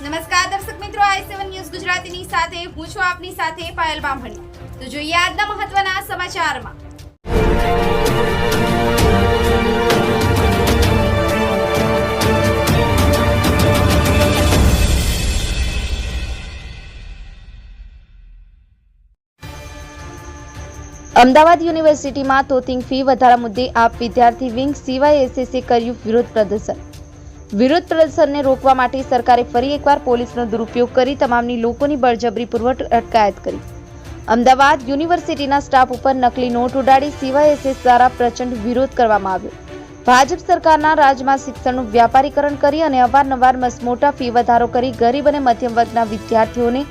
નમસ્કાર દર્શક મિત્રો, આઈ સેવન ન્યૂઝ ગુજરાતીની સાથે, હું છું આપની સાથે પાયલ બામણી. તો જોઈએ આજના મહત્વના સમાચારમાં. અમદાવાદ યુનિવર્સિટીમાં તોતિંગ ફી વધારા મુદ્દે આપ વિદ્યાર્થી વિંગ સીવાયએસએસે કર્યું વિરોધ પ્રદર્શન. વિરોધ પ્રદર્શનને રોકવા માટે સરકારે ફરી એકવાર પોલીસનો દુરુપયોગ કરી તમામની લોકોની બળજબરી પૂર્વક અટકાયત કરી. અમદાવાદ યુનિવર્સિટીના સ્ટાફ ઉપર નકલી નોટ ઉડાડી સીવાયએસએસ દ્વારા પ્રચંડ વિરોધ કરવામાં આવ્યો. ભાજપ સરકારના રાજમાં શિક્ષણનું વ્યાપારીકરણ કરી અને અવારનવાર મસમોટા ફી વધારો કરી ગરીબ અને મધ્યમ વર્ગના વિદ્યાર્થીઓને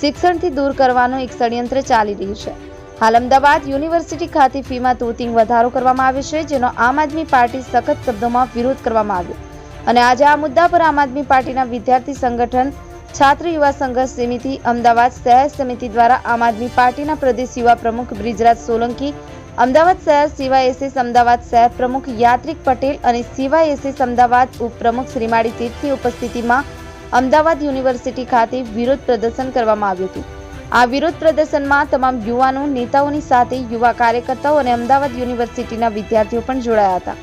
શિક્ષણથી દૂર કરવાનો એક ષડયંત્ર ચાલી રહ્યું છે. હાલ અમદાવાદ યુનિવર્સિટી ખાતે ફીમાં તોતિંગ વધારો કરવામાં આવ્યો છે, જેનો આમ આદમી પાર્ટી સખત શબ્દોમાં વિરોધ કરવામાં આવ્યો. અને આજે આ મુદ્દા પર આમ આદમી પાર્ટીના વિદ્યાર્થી સંગઠન છાત્ર યુવા સંઘર્ષ સમિતિ અમદાવાદ શહેર સમિતિ દ્વારા આમ આદમી પાર્ટીના પ્રદેશ યુવા પ્રમુખ બ્રિજરાજ સોલંકી, અમદાવાદ શહેર સીવાયએસએસ અમદાવાદ શહેર પ્રમુખ યાત્રિક પટેલ અને સીવાયએસએસ અમદાવાદ ઉપપ્રમુખ શ્રીમાળી તીર્થની ઉપસ્થિતિમાં અમદાવાદ યુનિવર્સિટી ખાતે વિરોધ પ્રદર્શન કરવામાં આવ્યું હતું. આ વિરોધ પ્રદર્શનમાં તમામ યુવાનો, નેતાઓની સાથે યુવા કાર્યકર્તાઓ અને અમદાવાદ યુનિવર્સિટીના વિદ્યાર્થીઓ પણ જોડાયા હતા.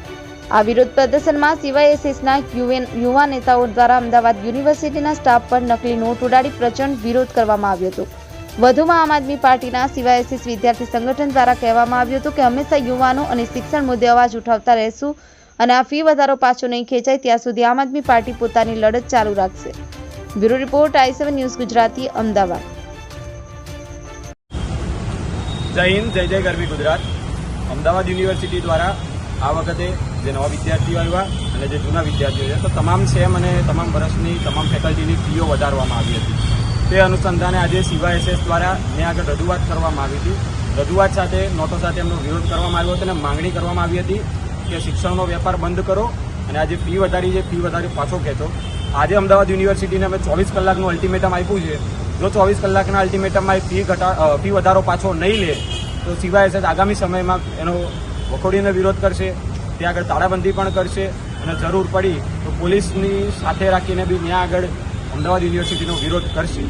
આ વિરોધ પ્રદર્શનમાં સીવાયએસએસના યુવા નેતાઓ દ્વારા અમદાવાદ યુનિવર્સિટીના સ્ટાફ પર નકલી નોટ ઉડાડી પ્રચંડ વિરોધ કરવામાં આવ્યો હતો. વધુમાં આમ આદમી પાર્ટીના સીવાયએસએસ વિદ્યાર્થી સંગઠન દ્વારા કહેવામાં આવ્યું હતું કે હંમેશા યુવાનો અને શિક્ષણ મુદ્દે અવાજ ઉઠાવતા રહેશું અને આ ફી વધારો પાછો નહીં ખેંચાય, ત્યાં સુધી આમ આદમી પાર્ટી પોતાની લડત ચાલુ રાખશે. Bureau report I seven news Gujarati, Ahmedabad. જય હિન્દ, જય જય ગરવી ગુજરાત. અમદાવાદ યુનિવર્સિટી દ્વારા આ વખતે જે નવા વિદ્યાર્થીઓ આવ્યા અને જે જૂના વિદ્યાર્થીઓ છે, તો તમામ સેમ અને તમામ વર્ષની તમામ ફેકલ્ટીની ફીઓ વધારવામાં આવી હતી. તે અનુસંધાને આજે સીવાયએસએસ દ્વારા મેં આગળ રજૂઆત કરવામાં આવી હતી. રજૂઆત સાથે, નોટો સાથે એમનો વિરોધ કરવામાં આવ્યો હતો અને માંગણી કરવામાં આવી હતી કે શિક્ષણનો વેપાર બંધ કરો અને આજે ફી વધારી છે, ફી વધારી પાછો ખેંચો. આજે અમદાવાદ યુનિવર્સિટીને અમે ચોવીસ કલાકનું અલ્ટિમેટમ આપ્યું છે. જો ચોવીસ કલાકના અલ્ટિમેટમમાં ફી ઘટા ફી વધારો પાછો નહીં લે, તો સીવાયએસએસ આગામી સમયમાં એનો વખોડીને વિરોધ કરશે, ત્યાં આગળ તાળાબંધી પણ કરશે અને જરૂર પડી તો પોલીસની સાથે રાખીને બી ત્યાં આગળ અમદાવાદ યુનિવર્સિટીનો વિરોધ કરશે.